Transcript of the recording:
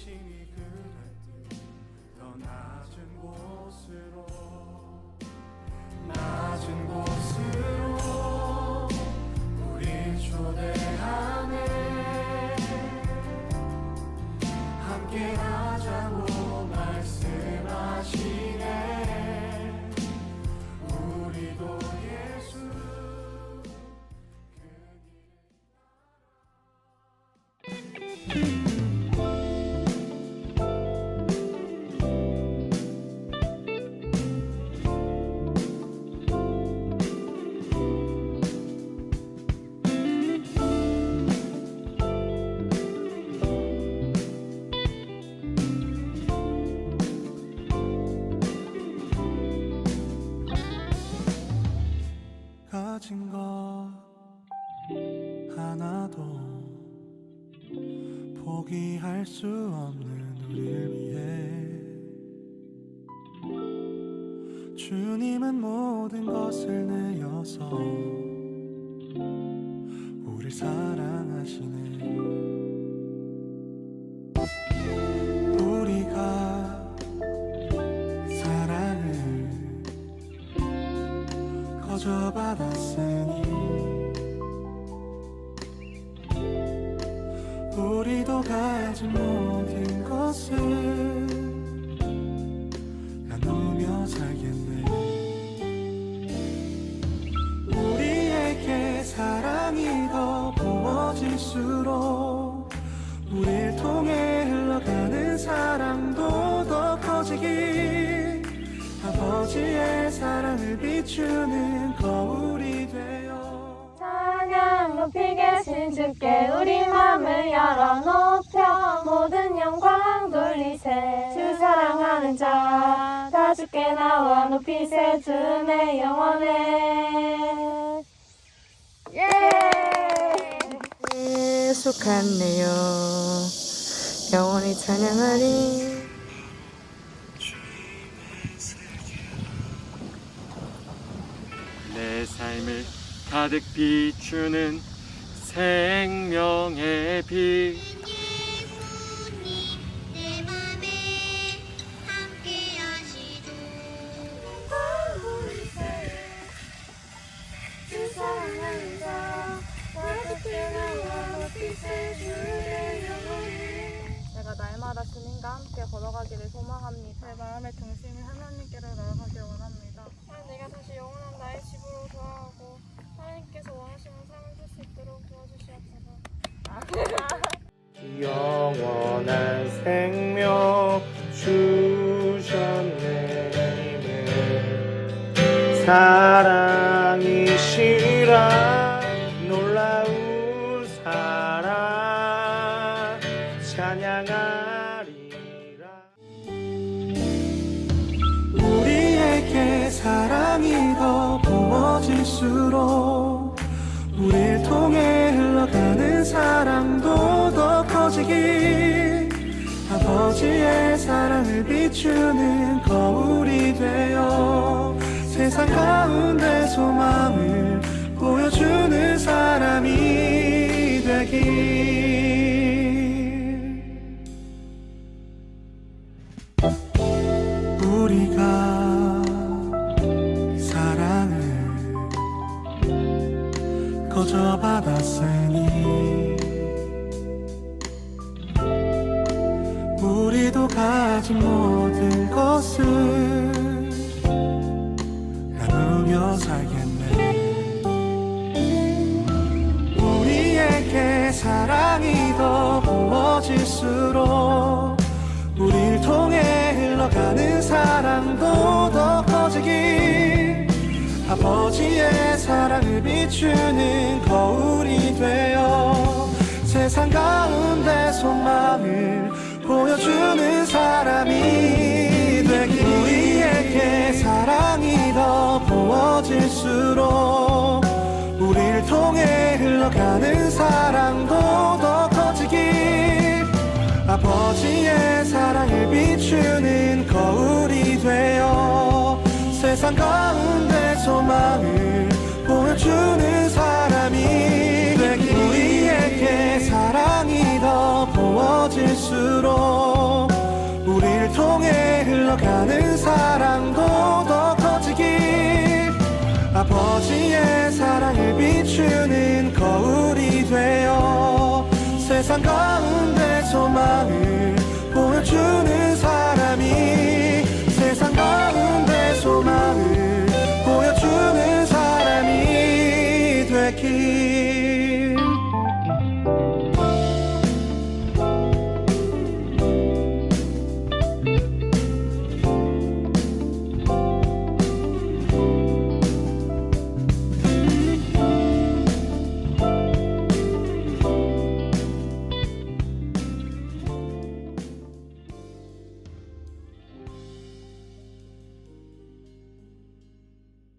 당신이 그랬듯 더 낮은 곳으로 하나도 포기할 수 없는 우리를 위해 주님은 모든 것을 내어서 우릴 사랑하시네. 우리가 사랑을 거저 받았으니 우리도 가진 모든 것을 나누며 살겠네. 우리에게 사랑이 더 부어질수록 우릴 통해 흘러가는 사랑도 더 커지기. 아버지의 사랑을 비추는 거울이 되어 높이 계신 주께 우리 맘을 열어 높여 모든 영광 돌리세 주 사랑하는 자 다 주께 나와 높이세 주내 영원해 예 익숙하네요. 영원히 찬양하리. 내 삶을 가득 비추는 생명의 빛내 날마다 주님과 함께 걸어가기를 소망합니다. 내 마음의 중심이 하나님께로 나아가길 원합니다. 내가 다시 영원한 나의 집으로 돌아가고 하나님께서 원하시는 삶을 생명 주셨네. 사랑이시라 놀라운 사랑 찬양하리라. 우리에게 사랑이 더 부어질수록 우릴 통해 흘러가는 사랑도 더 커지기 아버지의 사랑을 비추는 거울이 되어 세상 가운데 소망을 보여주는 사람이 되길. 우리가 사랑을 거저 받았으니 우리도 가진 모든 것을 나누며 살겠네. 우리에게 사랑이 더 부어질수록 우릴 통해 흘러가는 사랑도 더 커지기. 아버지의 사랑을 비추는 거울이 되어 세상 가운데 소망을 보여주는 사람이 되기 우리에게 사랑이 더 부어질수록 우릴 통해 흘러가는 사랑도 더 커지기 아버지의 사랑을 비추는 거울이 되어 세상 가운 흘러가는 사랑도 더 커지길. 아버지의 사랑을 비추는 거울이 되어 세상 가운